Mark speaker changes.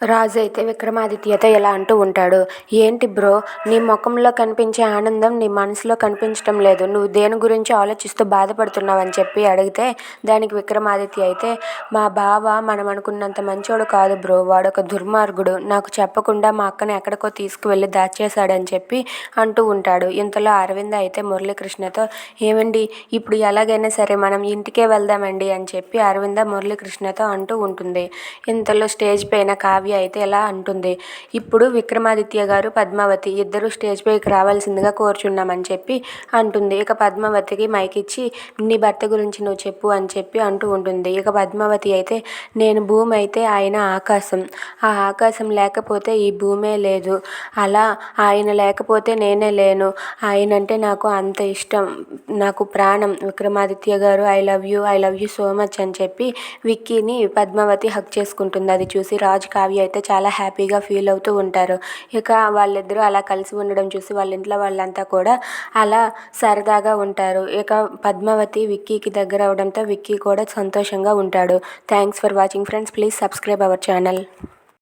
Speaker 1: రాజు అయితే విక్రమాదిత్యతో ఇలా అంటూ ఉంటాడు? ఏంటి బ్రో నీ ముఖంలో కనిపించే ఆనందం నీ మనసులో కనిపించటం లేదు. నువ్వు దేని గురించి ఆలోచిస్తూ బాధపడుతున్నావు అని చెప్పి అడిగితే దానికి విక్రమాదిత్య అయితే మా బావ మనం అనుకున్నంత మంచోడు కాదు బ్రో. వాడు ఒక దుర్మార్గుడు. నాకు చెప్పకుండా మా అక్కని ఎక్కడికో తీసుకువెళ్ళి దాచేశాడని చెప్పి అంటూ ఉంటాడు. ఇంతలో అరవింద అయితే మురళీకృష్ణతో ఏమండి ఇప్పుడు ఎలాగైనా సరే మనం ఇంటికే వెళ్దామండి అని చెప్పి అరవింద మురళీకృష్ణతో అంటూ ఉంటుంది. ఇంతలో స్టేజ్ పైన కావ్య అయితే ఇలా అంటుంది? ఇప్పుడు విక్రమాదిత్య గారు పద్మావతి ఇద్దరు స్టేజ్ పైకి రావాల్సిందిగా కోరుచున్నామని చెప్పి అంటుంది. ఇక పద్మావతికి మైక్ ఇచ్చి నీ భర్త గురించి నువ్వు చెప్పు అని చెప్పి అంటూ ఉంటుంది. ఇక పద్మావతి అయితే నేను భూమి అయితే ఆయన ఆకాశం. ఆ ఆకాశం లేకపోతే ఈ భూమే లేదు. అలా ఆయన లేకపోతే నేనే లేను. ఆయన అంటే నాకు అంత ఇష్టం. నాకు ప్రాణం. Vikramaditya garu I love you I love you so much అని చెప్పి విక్కీని పద్మావతి హక్ చేసుకుంటుంది. అది చూసి రాజు కావ్య అయితే చాలా హ్యాపీగా ఫీల్ అవుతూ ఉంటారు. ఇక వాళ్ళిద్దరూ అలా కలిసి ఉండడం చూసి వాళ్ళ ఇంట్లో వాళ్ళంతా కూడా అలా సరదాగా ఉంటారు. ఇక పద్మావతి విక్కీకి దగ్గర అవడంతో విక్కీ కూడా సంతోషంగా ఉంటాడు. Thanks for watching friends please subscribe our channel